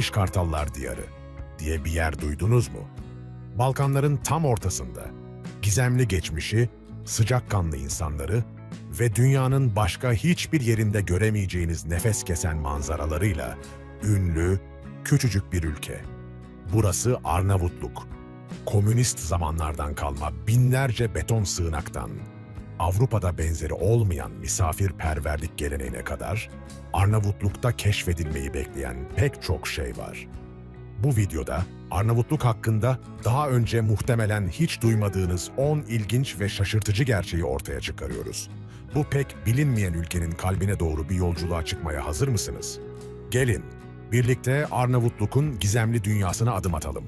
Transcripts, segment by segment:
Beş Kartallar Diyarı diye bir yer duydunuz mu? Balkanların tam ortasında gizemli geçmişi, sıcakkanlı insanları ve dünyanın başka hiçbir yerinde göremeyeceğiniz nefes kesen manzaralarıyla ünlü, küçücük bir ülke. Burası Arnavutluk. Komünist zamanlardan kalma binlerce beton sığınaktan, Avrupa'da benzeri olmayan misafirperverlik geleneğine kadar Arnavutluk'ta keşfedilmeyi bekleyen pek çok şey var. Bu videoda Arnavutluk hakkında daha önce muhtemelen hiç duymadığınız 10 ilginç ve şaşırtıcı gerçeği ortaya çıkarıyoruz. Bu pek bilinmeyen ülkenin kalbine doğru bir yolculuğa çıkmaya hazır mısınız? Gelin, birlikte Arnavutluk'un gizemli dünyasına adım atalım.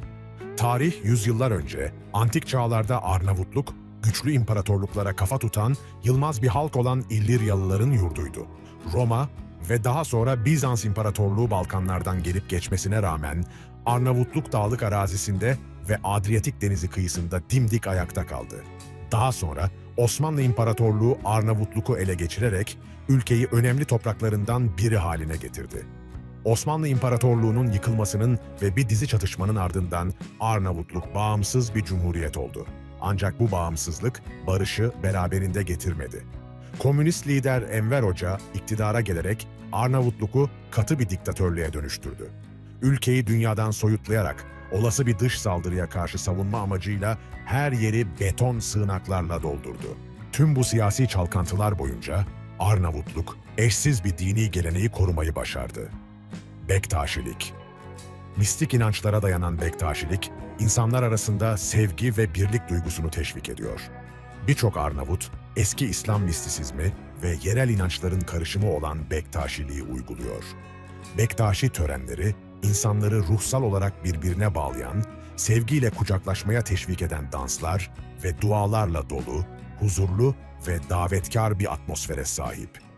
Tarih yüzyıllar önce, antik çağlarda Arnavutluk, güçlü imparatorluklara kafa tutan, yılmaz bir halk olan İlliryalıların yurduydu. Roma ve daha sonra Bizans İmparatorluğu Balkanlardan gelip geçmesine rağmen Arnavutluk dağlık arazisinde ve Adriyatik Denizi kıyısında dimdik ayakta kaldı. Daha sonra Osmanlı İmparatorluğu Arnavutluk'u ele geçirerek ülkeyi önemli topraklarından biri haline getirdi. Osmanlı İmparatorluğu'nun yıkılmasının ve bir dizi çatışmanın ardından Arnavutluk bağımsız bir cumhuriyet oldu. Ancak bu bağımsızlık barışı beraberinde getirmedi. Komünist lider Enver Hoca iktidara gelerek Arnavutluk'u katı bir diktatörlüğe dönüştürdü. Ülkeyi dünyadan soyutlayarak olası bir dış saldırıya karşı savunma amacıyla her yeri beton sığınaklarla doldurdu. Tüm bu siyasi çalkantılar boyunca Arnavutluk eşsiz bir dini geleneği korumayı başardı. Bektaşilik Mistik inançlara dayanan Bektaşilik, insanlar arasında sevgi ve birlik duygusunu teşvik ediyor. Birçok Arnavut, eski İslam mistisizmi ve yerel inançların karışımı olan Bektaşiliği uyguluyor. Bektaşi törenleri, insanları ruhsal olarak birbirine bağlayan, sevgiyle kucaklaşmaya teşvik eden danslar ve dualarla dolu, huzurlu ve davetkar bir atmosfere sahip.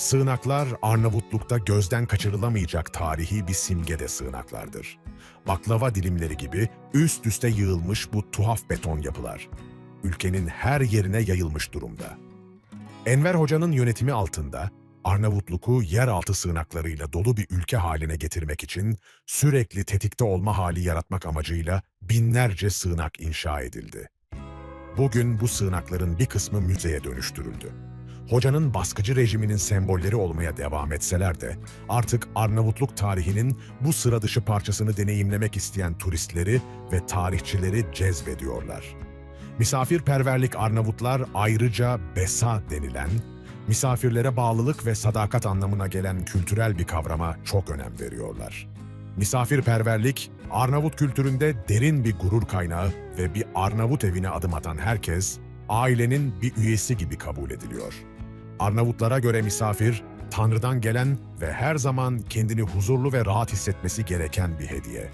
Sığınaklar Arnavutluk'ta gözden kaçırılamayacak tarihi bir simgede sığınaklardır. Baklava dilimleri gibi üst üste yığılmış bu tuhaf beton yapılar. Ülkenin her yerine yayılmış durumda. Enver Hoca'nın yönetimi altında Arnavutluk'u yeraltı sığınaklarıyla dolu bir ülke haline getirmek için sürekli tetikte olma hali yaratmak amacıyla binlerce sığınak inşa edildi. Bugün bu sığınakların bir kısmı müzeye dönüştürüldü. Hocanın baskıcı rejiminin sembolleri olmaya devam etseler de artık Arnavutluk tarihinin bu sıra dışı parçasını deneyimlemek isteyen turistleri ve tarihçileri cezbediyorlar. Misafirperverlik Arnavutlar ayrıca besa denilen, misafirlere bağlılık ve sadakat anlamına gelen kültürel bir kavrama çok önem veriyorlar. Misafirperverlik, Arnavut kültüründe derin bir gurur kaynağı ve bir Arnavut evine adım atan herkes, ailenin bir üyesi gibi kabul ediliyor. Arnavutlara göre misafir, Tanrı'dan gelen ve her zaman kendini huzurlu ve rahat hissetmesi gereken bir hediye.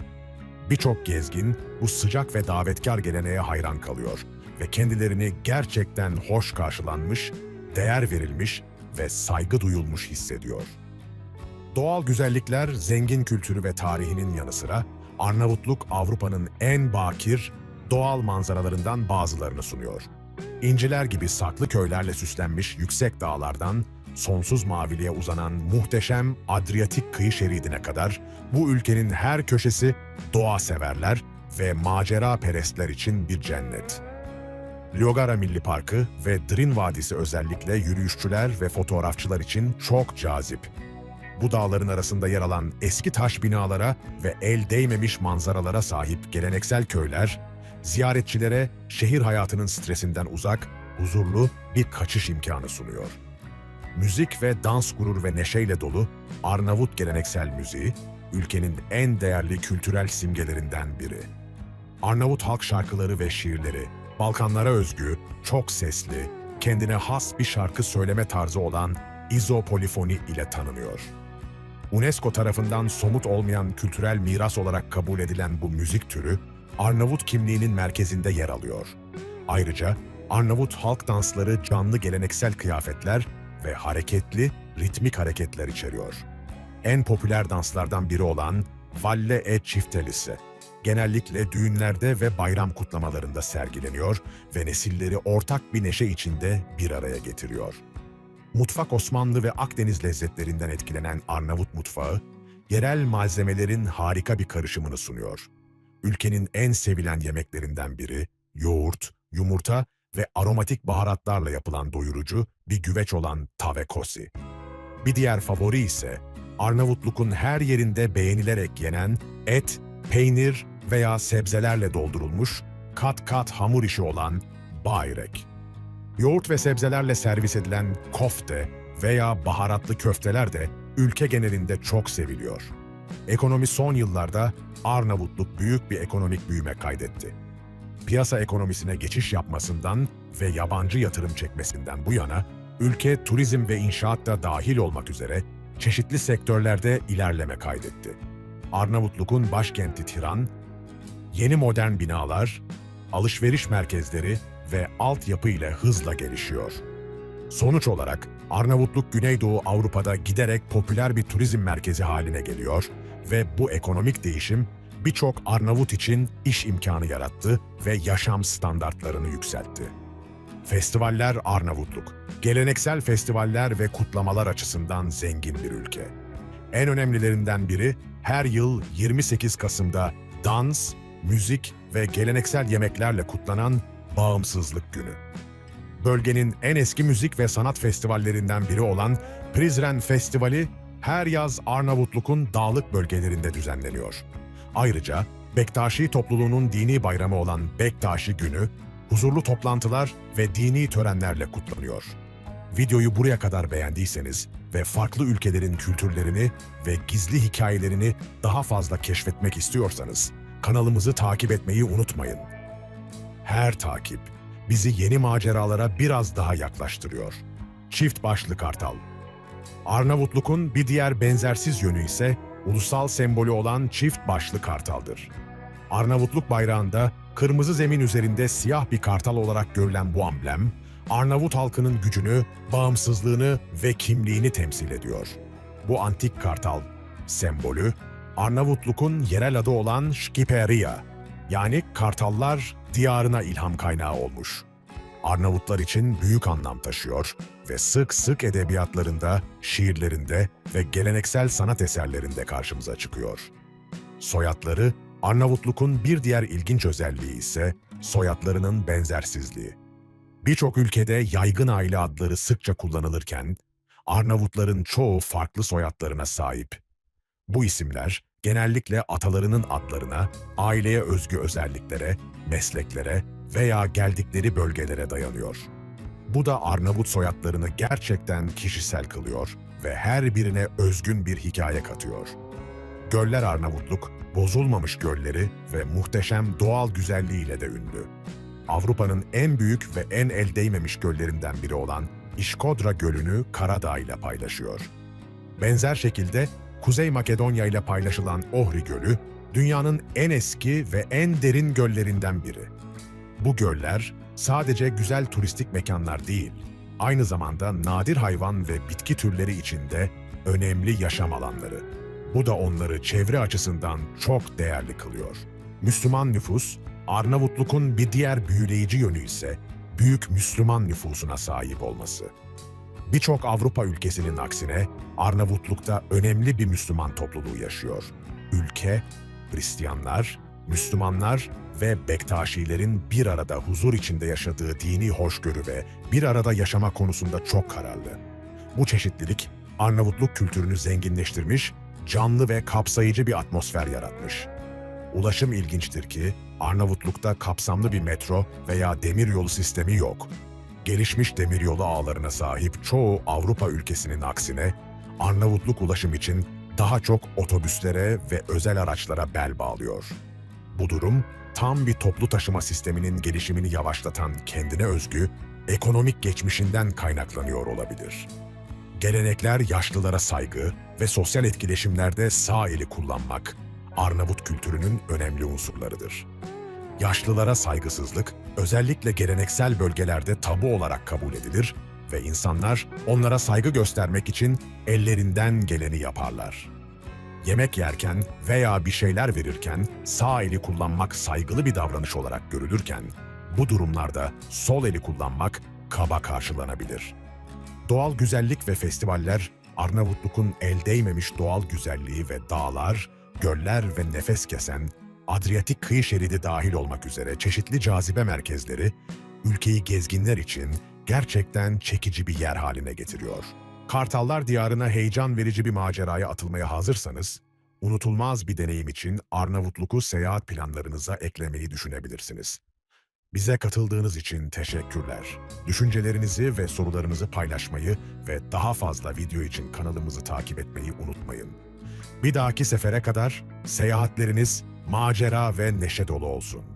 Birçok gezgin bu sıcak ve davetkar geleneğe hayran kalıyor ve kendilerini gerçekten hoş karşılanmış, değer verilmiş ve saygı duyulmuş hissediyor. Doğal güzellikler, zengin kültürü ve tarihinin yanı sıra Arnavutluk Avrupa'nın en bakir, doğal manzaralarından bazılarını sunuyor. İnciler gibi saklı köylerle süslenmiş yüksek dağlardan sonsuz maviliğe uzanan muhteşem Adriyatik kıyı şeridine kadar bu ülkenin her köşesi doğa severler ve macera perestler için bir cennet. Liogara Milli Parkı ve Drin Vadisi özellikle yürüyüşçüler ve fotoğrafçılar için çok cazip. Bu dağların arasında yer alan eski taş binalara ve el değmemiş manzaralara sahip geleneksel köyler, ziyaretçilere şehir hayatının stresinden uzak, huzurlu bir kaçış imkanı sunuyor. Müzik ve dans gurur ve neşeyle dolu Arnavut geleneksel müziği, ülkenin en değerli kültürel simgelerinden biri. Arnavut halk şarkıları ve şiirleri, Balkanlara özgü, çok sesli, kendine has bir şarkı söyleme tarzı olan izopolifoni ile tanınıyor. UNESCO tarafından somut olmayan kültürel miras olarak kabul edilen bu müzik türü, Arnavut kimliğinin merkezinde yer alıyor. Ayrıca Arnavut halk dansları canlı geleneksel kıyafetler ve hareketli, ritmik hareketler içeriyor. En popüler danslardan biri olan Valle e Çiftelisi, genellikle düğünlerde ve bayram kutlamalarında sergileniyor ve nesilleri ortak bir neşe içinde bir araya getiriyor. Mutfak Osmanlı ve Akdeniz lezzetlerinden etkilenen Arnavut mutfağı, yerel malzemelerin harika bir karışımını sunuyor. Ülkenin en sevilen yemeklerinden biri, yoğurt, yumurta ve aromatik baharatlarla yapılan doyurucu bir güveç olan tavekosi. Bir diğer favori ise Arnavutluk'un her yerinde beğenilerek yenen et, peynir veya sebzelerle doldurulmuş kat kat hamur işi olan bayrek. Yoğurt ve sebzelerle servis edilen kofte veya baharatlı köfteler de ülke genelinde çok seviliyor. Ekonomi son yıllarda Arnavutluk büyük bir ekonomik büyüme kaydetti. Piyasa ekonomisine geçiş yapmasından ve yabancı yatırım çekmesinden bu yana ülke turizm ve inşaat da dahil olmak üzere çeşitli sektörlerde ilerleme kaydetti. Arnavutluk'un başkenti Tiran, yeni modern binalar, alışveriş merkezleri ve altyapı ile hızla gelişiyor. Sonuç olarak Arnavutluk Güneydoğu Avrupa'da giderek popüler bir turizm merkezi haline geliyor ve bu ekonomik değişim birçok Arnavut için iş imkanı yarattı ve yaşam standartlarını yükseltti. Festivaller Arnavutluk, geleneksel festivaller ve kutlamalar açısından zengin bir ülke. En önemlilerinden biri her yıl 28 Kasım'da dans, müzik ve geleneksel yemeklerle kutlanan Bağımsızlık Günü. Bölgenin en eski müzik ve sanat festivallerinden biri olan Prizren Festivali her yaz Arnavutluk'un dağlık bölgelerinde düzenleniyor. Ayrıca Bektaşi topluluğunun dini bayramı olan Bektaşi Günü, huzurlu toplantılar ve dini törenlerle kutlanıyor. Videoyu buraya kadar beğendiyseniz ve farklı ülkelerin kültürlerini ve gizli hikayelerini daha fazla keşfetmek istiyorsanız kanalımızı takip etmeyi unutmayın. Her takip bizi yeni maceralara biraz daha yaklaştırıyor. Çift başlı kartal. Arnavutluk'un bir diğer benzersiz yönü ise ulusal sembolü olan çift başlı kartaldır. Arnavutluk bayrağında kırmızı zemin üzerinde siyah bir kartal olarak görülen bu amblem, Arnavut halkının gücünü, bağımsızlığını ve kimliğini temsil ediyor. Bu antik kartal sembolü, Arnavutluk'un yerel adı olan Şkiperia, yani Kartallar diyarına ilham kaynağı olmuş. Arnavutlar için büyük anlam taşıyor ve sık sık edebiyatlarında, şiirlerinde ve geleneksel sanat eserlerinde karşımıza çıkıyor. Soyadları, Arnavutluk'un bir diğer ilginç özelliği ise soyadlarının benzersizliği. Birçok ülkede yaygın aile adları sıkça kullanılırken, Arnavutların çoğu farklı soyadlarına sahip. Bu isimler genellikle atalarının adlarına, aileye özgü özelliklere, mesleklere veya geldikleri bölgelere dayanıyor. Bu da Arnavut soyadlarını gerçekten kişisel kılıyor ve her birine özgün bir hikaye katıyor. Göller Arnavutluk, bozulmamış gölleri ve muhteşem doğal güzelliğiyle de ünlü. Avrupa'nın en büyük ve en el değmemiş göllerinden biri olan İşkodra Gölü'nü Karadağ ile paylaşıyor. Benzer şekilde Kuzey Makedonya ile paylaşılan Ohri Gölü, dünyanın en eski ve en derin göllerinden biri. Bu göller sadece güzel turistik mekanlar değil, aynı zamanda nadir hayvan ve bitki türleri içinde önemli yaşam alanları. Bu da onları çevre açısından çok değerli kılıyor. Müslüman nüfus, Arnavutluk'un bir diğer büyüleyici yönü ise büyük Müslüman nüfusuna sahip olması. Birçok Avrupa ülkesinin aksine Arnavutluk'ta önemli bir Müslüman topluluğu yaşıyor. Ülke, Hristiyanlar, Müslümanlar ve Bektaşilerin bir arada huzur içinde yaşadığı dini hoşgörü ve bir arada yaşama konusunda çok kararlı. Bu çeşitlilik Arnavutluk kültürünü zenginleştirmiş, canlı ve kapsayıcı bir atmosfer yaratmış. Ulaşım ilginçtir ki Arnavutluk'ta kapsamlı bir metro veya demiryolu sistemi yok. Gelişmiş demiryolu ağlarına sahip çoğu Avrupa ülkesinin aksine Arnavutluk ulaşım için daha çok otobüslere ve özel araçlara bel bağlıyor. Bu durum tam bir toplu taşıma sisteminin gelişimini yavaşlatan kendine özgü ekonomik geçmişinden kaynaklanıyor olabilir. Gelenekler yaşlılara saygı ve sosyal etkileşimlerde sağ eli kullanmak Arnavut kültürünün önemli unsurlarıdır. Yaşlılara saygısızlık özellikle geleneksel bölgelerde tabu olarak kabul edilir ve insanlar onlara saygı göstermek için ellerinden geleni yaparlar. Yemek yerken veya bir şeyler verirken sağ eli kullanmak saygılı bir davranış olarak görülürken, bu durumlarda sol eli kullanmak kaba karşılanabilir. Doğal güzellik ve festivaller Arnavutluk'un el değmemiş doğal güzelliği ve dağlar, göller ve nefes kesen Adriyatik kıyı şeridi dahil olmak üzere çeşitli cazibe merkezleri ülkeyi gezginler için gerçekten çekici bir yer haline getiriyor. Kartallar diyarına heyecan verici bir maceraya atılmaya hazırsanız, unutulmaz bir deneyim için Arnavutluk'u seyahat planlarınıza eklemeyi düşünebilirsiniz. Bize katıldığınız için teşekkürler. Düşüncelerinizi ve sorularınızı paylaşmayı ve daha fazla video için kanalımızı takip etmeyi unutmayın. Bir dahaki sefere kadar seyahatleriniz macera ve neşe dolu olsun.